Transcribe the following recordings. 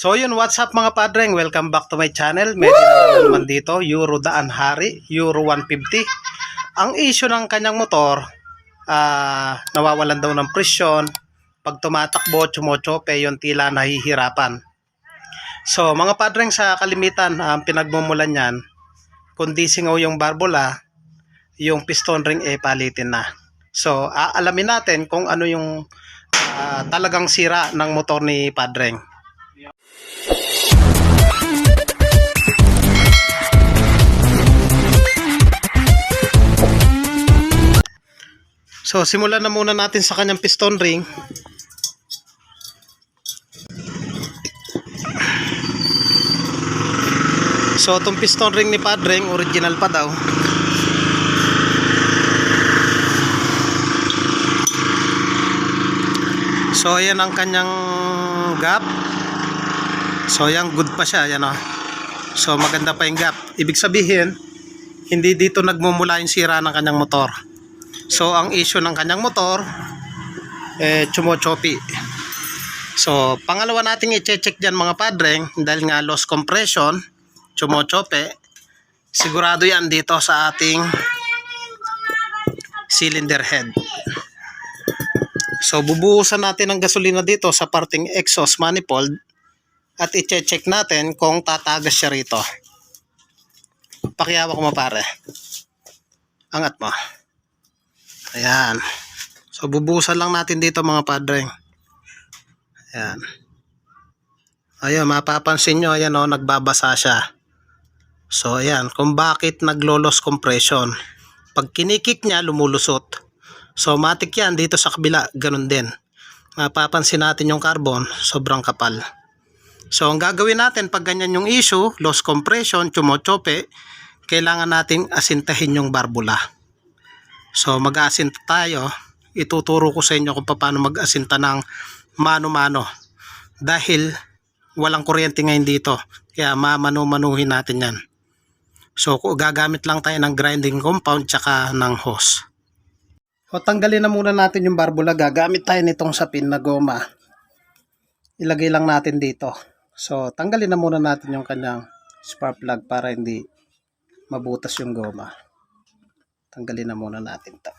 So yun, what's up mga padreng? Welcome back to my channel. Medyo na naman dito, Euro Daan Hari, Euro 150. Ang issue ng kanyang motor, ah nawawalan daw ng presyon. Pag tumatakbo, chumochope, yung tila nahihirapan. So mga padreng sa kalimitan, ang pinagmumulan niyan, kundi singaw yung barbola, yung piston ring eh palitin na. So aalamin natin kung ano yung ah, talagang sira ng motor ni Padreng. So, simulan na muna natin sa kanyang piston ring. So, itong piston ring ni Padreng, original pa daw. So, ayan ang kanyang gap. So, ayan, good pa siya. Ayan, oh. So, maganda pa yung gap. Ibig sabihin, hindi dito nagmumula yung sira ng kanyang motor. So, ang issue ng kanyang motor, eh, chumochopi. So, pangalawa nating i-check dyan mga padreng, dahil nga loss compression, chumochope, sigurado yan dito sa ating cylinder head. So, bubuhusan natin ng gasolina dito sa parting exhaust manifold at i-check natin kung tatagas siya rito. Pakiyawa ko mapare. Angat mo. Ayan. So, bubuhusan lang natin dito mga padre. Ayan. Ayun, mapapansin nyo, ayan o, nagbabasa siya. So, ayan, kung bakit naglolos compression. Pag kinikik niya, lumulusot. So, matik yan dito sa kabila, ganun din. Mapapansin natin yung carbon, sobrang kapal. So, ang gagawin natin pag ganyan yung issue, loss compression, chumochope, kailangan nating asintahin yung barbula. So, mag-aasinta tayo. Ituturo ko sa inyo kung paano mag-asinta ng mano-mano. Dahil walang kuryente ngayon dito. Kaya mamanu-manuhin natin yan. So, gagamit lang tayo ng grinding compound tsaka ng hose. O, tanggalin na muna natin yung barbula. Gagamit tayo nitong sapin na goma. Ilagay lang natin dito. So, tanggalin na muna natin yung kanyang spark plug para hindi mabutas yung goma. Tanggalin na muna natin to.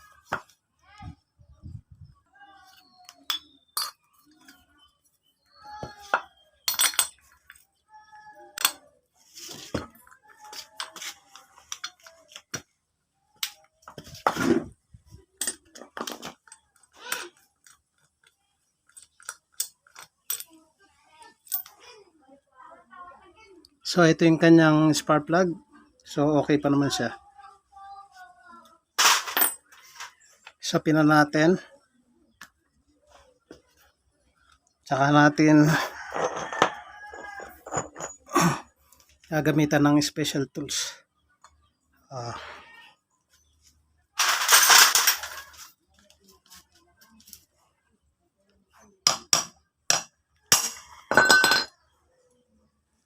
So, ito yung kanyang spark plug. So, okay pa naman siya. Isapin na natin. Tsaka natin gagamitan ng special tools. Ah.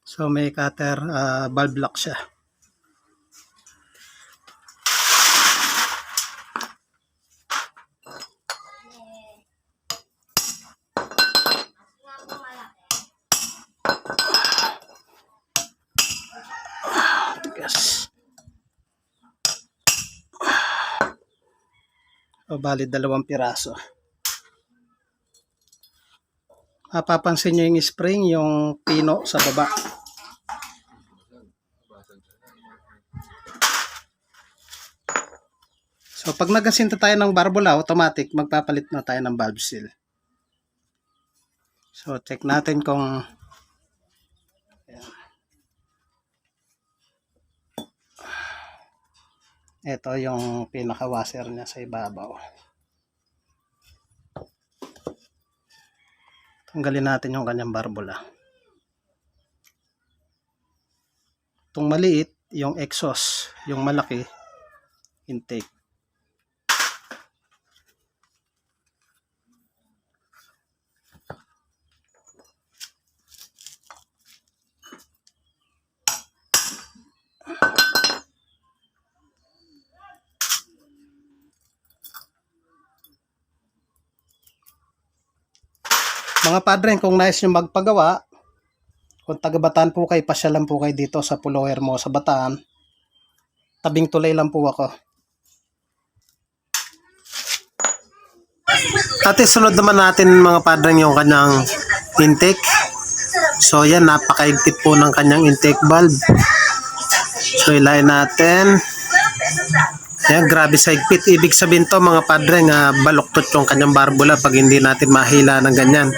So may cutter uh, valve lock siya. O bali dalawang piraso. Mapapansin nyo yung spring, yung pino sa baba. So pag nagasinta tayo ng barbula, automatic magpapalit na tayo ng valve seal. So check natin kung ito yung pinaka-washer niya sa ibabaw. Tanggalin natin yung kanyang barbula. Itong maliit, yung exhaust, yung malaki, intake. Mga padre, kung nais nyo magpagawa, Kung taga Bataan po kayo, pasya lang po kayo dito sa Pulo Hermosa, Bataan. Tabing tulay lang po ako. At sunod naman natin mga padreng yung kanyang intake. So yan, napakaigpit po ng kanyang intake valve. So ilayin natin. Yan, grabe sa higpit. Ibig sabihin to mga padre nga baluktot yung kanyang barbula pag hindi natin mahila ng ganyan.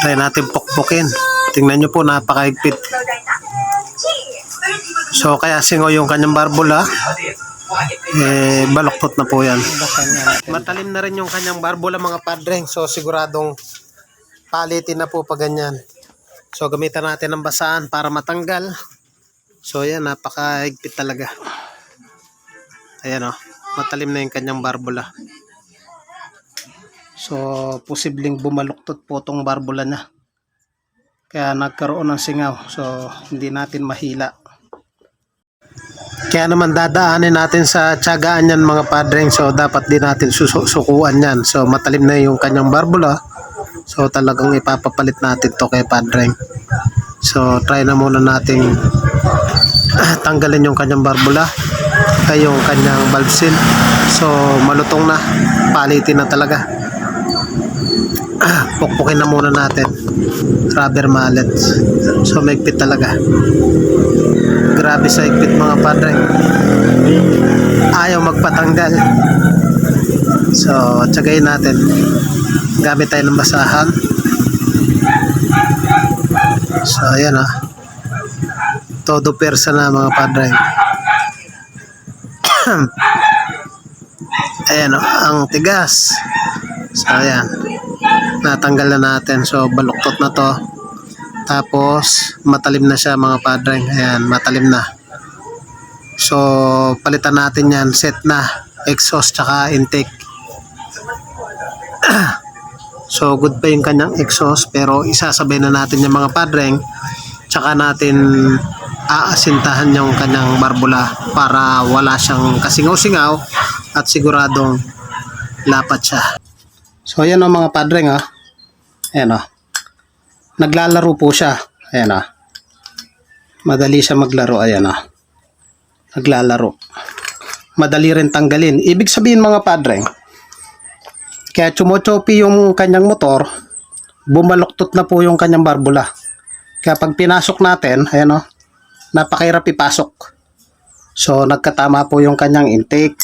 Try natin pukpukin. Tingnan nyo po, napakahigpit. So kaya singo yung kanyang barbula, eh, baluktot na po yan. Matalim na rin yung kanyang barbula mga padre. So siguradong palitin na po pag ganyan. So gamitan natin ng basahan para matanggal. So yan, napakahigpit talaga. Ayan o, matalim na yung kanyang barbula. So posibleng bumaluktot po tong barbula niya. Kaya nagkaroon ng singaw. So hindi natin mahila. Kaya naman dadaanin natin sa tiyagaan yan mga padreng. So dapat din natin susu- sukuan yan. So matalim na yung kanyang barbula. So talagang ipapapalit natin to kay padreng. So try na muna nating tanggalin yung kanyang barbula ay yung kanyang valve seal. So malutong na. Palitin na talaga. Pukpukin na muna natin. Rubber mallet. So maigpit talaga. Grabe sa higpit mga padre. Ayaw magpatanggal. So tsagayin natin. Gamit tayo ng basahan. So ayan ah. Todo persa na mga padre. ayan oh, ang tigas. So ayan. Natanggal na natin. So baluktot na to. Tapos matalim na siya mga padre. Ayan, matalim na. So palitan natin yan. Set na. Exhaust tsaka intake. So good pa yung kanyang exhaust pero isasabay na natin yung mga padreng tsaka natin aasintahan yung kanyang barbula para wala siyang kasingaw-singaw at siguradong lapat siya. So ayan o mga padreng ah. Ayan o. Naglalaro po siya. Ayan o. Madali siya maglaro. Ayan o. Naglalaro. Madali rin tanggalin. Ibig sabihin mga padreng, kaya chumochopi yung kanyang motor, bumaluktot na po yung kanyang barbula. Kaya pag pinasok natin, ayan o, napakahirap ipasok. So, nagkatama po yung kanyang intake.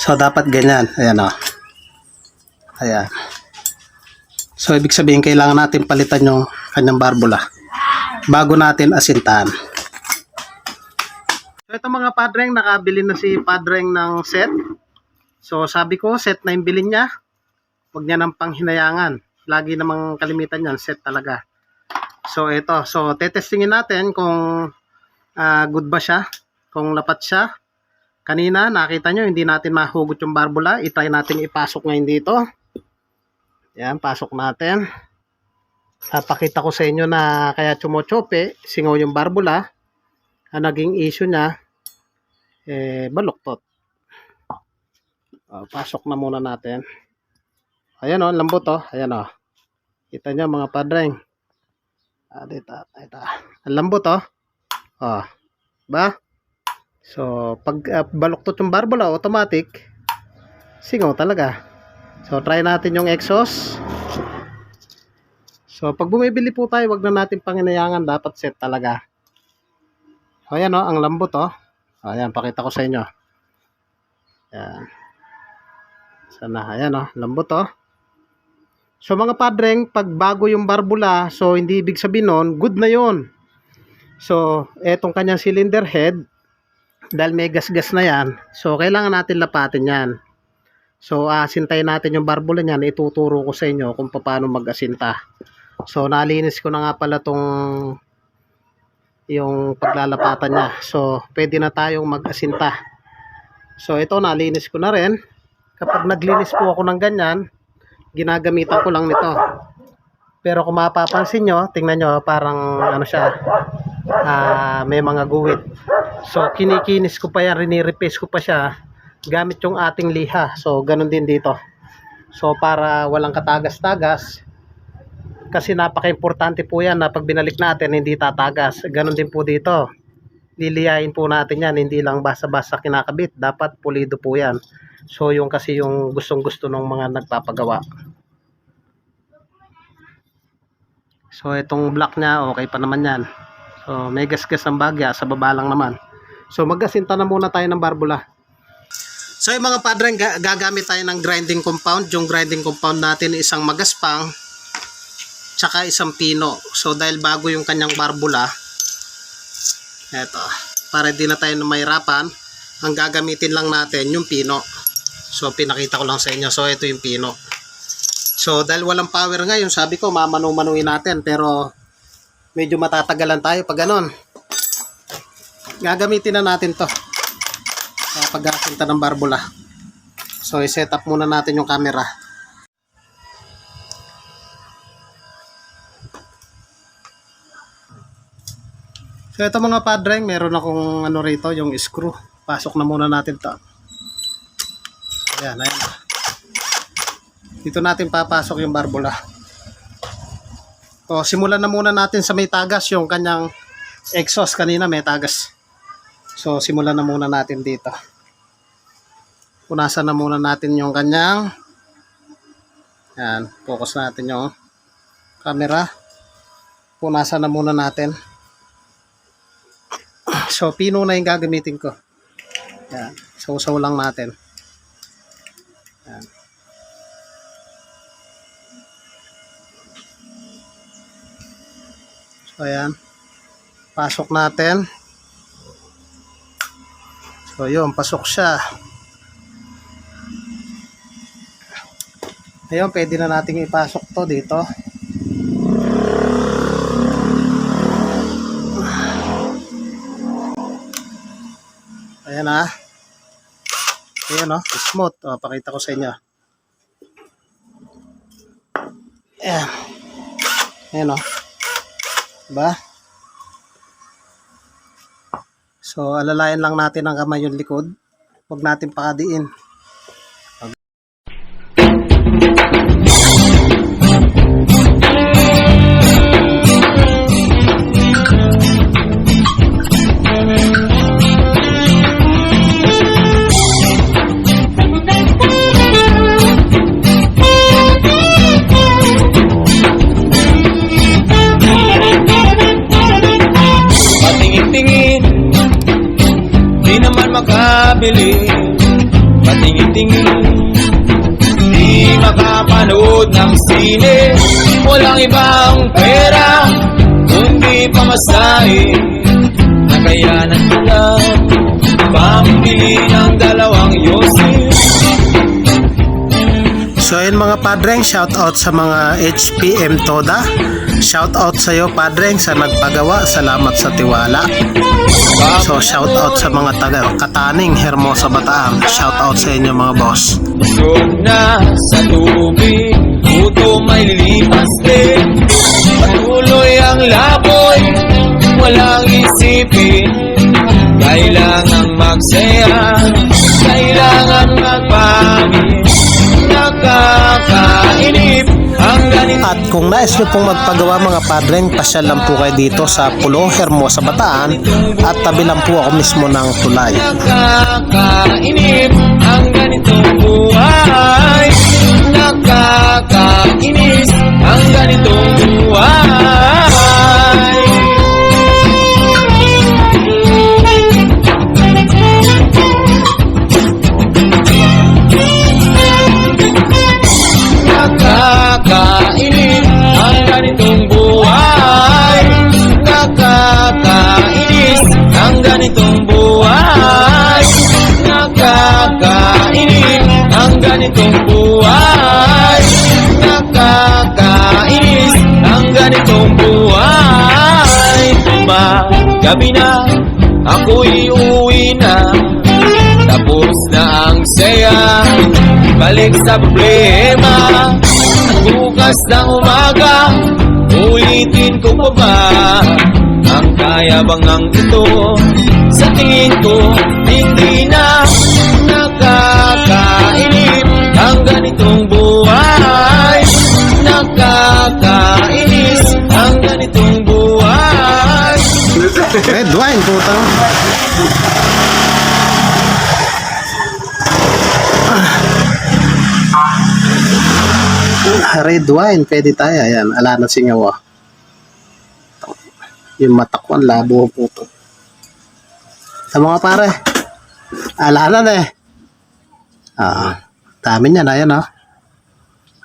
So, dapat ganyan. Ayan o. Ayan. So, ibig sabihin, kailangan natin palitan yung kanyang barbula bago natin asintahan. So, ito mga padreng, nakabili na si padreng ng set. So sabi ko, set na yung bilin niya. Huwag niya ng panghinayangan. Lagi namang kalimitan yan, set talaga. So ito, so tetestingin natin kung ah, good ba siya, kung lapat siya. Kanina, nakita nyo, hindi natin mahugot yung barbula. I-try natin ipasok ngayon dito. Yan, pasok natin. Papakita ko sa inyo na kaya chumochope, singaw yung barbula. Ang naging issue niya, eh, baluktot. Oh, pasok na muna natin. Ayan o, lambot o. Ayan o. Kita nyo mga padreng. Ah, dito. Ang lambot o. Oh. Ba? So, pag uh, baluktot yung barbula, automatic, singaw talaga. So, try natin yung exhaust. So, pag bumibili po tayo, wag na natin panginayangan. Dapat set talaga. So, ayan o, ang lambot o. Ayan, pakita ko sa inyo. Ayan. Sana, ayan o, lambot o. So mga padreng, pag bago yung barbula, so hindi ibig sabihin nun, good na yon. So, etong kanyang cylinder head, dahil may gas-gas na yan, so kailangan natin lapatin yan. So, asintayin natin yung barbula niyan, ituturo ko sa inyo kung paano mag-asinta. So, nalinis ko na nga pala tong yung paglalapatan niya. So, pwede na tayong mag-asinta. So, ito nalinis ko na rin kapag naglinis po ako ng ganyan, ginagamitan ko lang nito. Pero kung mapapansin nyo, tingnan nyo, parang ano siya, ah, may mga guwit. So, kinikinis ko pa yan, rinirepase ko pa siya gamit yung ating liha. So, ganun din dito. So, para walang katagas-tagas, kasi napaka-importante po yan na pag binalik natin, hindi tatagas. Ganun din po dito. Liliyain po natin yan, hindi lang basa-basa kinakabit. Dapat pulido po yan. So, yung kasi yung gustong-gusto ng mga nagpapagawa. So, itong block niya, okay pa naman yan. So, may gasgas ng bagya, sa baba lang naman. So, magasinta na muna tayo ng barbula. So, yung mga padre, ga- gagamit tayo ng grinding compound. Yung grinding compound natin isang magaspang, tsaka isang pino. So, dahil bago yung kanyang barbula, eto, para di na tayo mahirapan, ang gagamitin lang natin yung pino. So, pinakita ko lang sa inyo. So, ito yung pino. So, dahil walang power ngayon, sabi ko, mamanu-manuin natin. Pero, medyo matatagalan tayo pag ganon. Gagamitin na natin to. Sa pagkakinta ng barbula. So, i-set up muna natin yung camera. So, ito mga padreng, meron akong ano rito, yung screw. Pasok na muna natin to. Ayan, ayan. Dito natin papasok yung barbula. O, simulan na muna natin sa may tagas yung kanyang exhaust kanina may tagas. So, simulan na muna natin dito. Punasan na muna natin yung kanyang yan, focus natin yung camera. Punasan na muna natin. So, pino na yung gagamitin ko. Yan, sausaw lang natin. Yan. So, ayan. Pasok natin. So, yun. Pasok siya. Ayun, pwede na nating ipasok to dito. Ayan ah. Ayan oh, smooth. O, pakita ko sa inyo. Ayan. Ayan oh. Diba? So, alalayan lang natin ang kamay yung likod. Huwag natin pakadiin. Makabili Patingin-tingin. Di makapanood ng sine Walang ibang pera Kundi pamasahe. Nakayanan ko lang Pambili ng dalawang yosin. So ayun mga padreng, shout out sa mga HPM Toda. Shout out sa iyo padreng sa nagpagawa. Salamat sa tiwala. So shout out sa mga taga Kataning, Hermosa, Bataan. Shout out sa inyo mga boss. Sunod na sa tubig Puto may lilipas din Patuloy ang laboy Walang isipin Kailangan magsaya Kailangan magpangin Nakakainip At kung nais nyo pong magpagawa mga padreng, pasyal lang po kayo dito sa Pulo, Hermosa, Bataan. At tabi lang po ako mismo ng tulay. Nakakainip Ang ganitong buhay. Nakakainis. Ang ganitong buhay ganitong buhay. Nakakainis ang ganitong buhay. Gabi na, ako'y uwi na. Tapos na ang saya. Balik sa problema. Bukas ng umaga Ulitin ko pa ba? Ang kayabangang ito Sa tingin ko Red wine, pwede tayo. Ayan, ala na singaw. oh. Yung mata ko, ang labo po to. Sa mga pare, ala na na eh. Ah, dami niyan, ayan oh.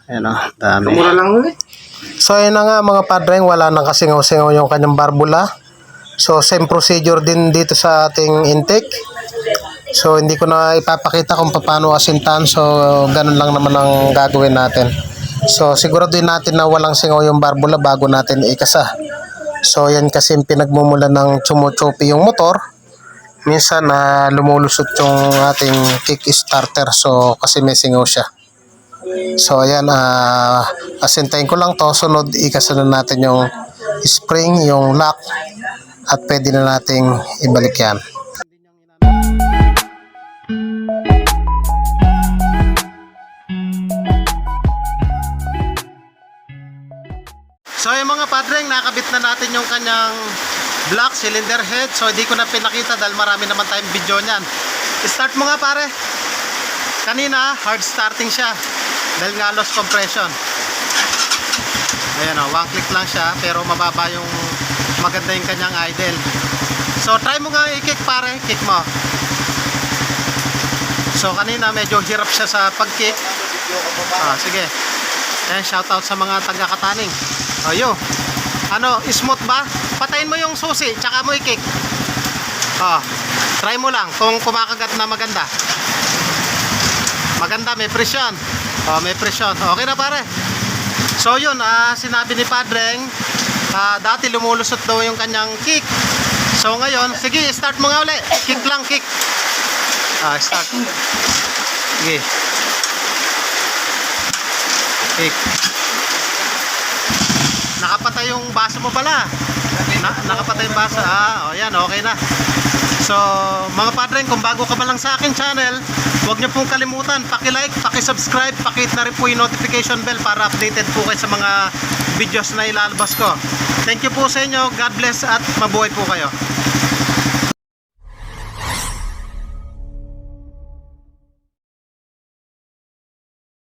Ayan oh, dami. Mura lang eh. So ayun na nga mga padreng, wala nang kasingaw-singaw yung kanyang barbula. So same procedure din dito sa ating intake. So hindi ko na ipapakita kung paano asintan. So ganun lang naman ang gagawin natin. So siguraduhin natin na walang singaw yung barbula bago natin ikasa. So yan kasi pinagmumula ng chumuchopi yung motor. Minsan na lumulusot yung ating kick starter. So kasi may singaw siya. So ayan, ah asintayin ko lang to. Sunod, ikasa na natin yung spring, yung lock, at pwede na nating ibalik yan. So yung mga padreng, nakabit na natin yung kanyang block cylinder head. So hindi ko na pinakita dahil marami naman tayong video niyan. Start mo nga pare. Kanina, hard starting siya. Dahil nga loss compression. Ayan o, one click lang siya pero mababa yung maganda yung kanyang idle. So try mo nga i-kick pare, kick mo. So kanina medyo hirap siya sa pag-kick. Ah, sige. Ayan, shoutout sa mga taga-kataning. Ayo. Ano, smooth ba? Patayin mo yung susi, tsaka mo i-kick. Ah, try mo lang kung kumakagat na maganda. Maganda, may presyon. Oh, may presyon. Okay na pare. So yun, ah, sinabi ni Padreng, ah, dati lumulusot daw yung kanyang kick. So ngayon, sige, start mo nga uli. Kick lang, kick. Ah, start. Sige. Kick. Nakapatay yung baso mo pala. Na, nakapatay yung baso. Ah, oh, yan, okay na. So, mga padren, kung bago ka pa lang sa akin channel, huwag niyo pong kalimutan, paki-like, paki-subscribe, paki-hit na rin po yung notification bell para updated po kayo sa mga videos na ilalabas ko. Thank you po sa inyo. God bless at mabuhay po kayo.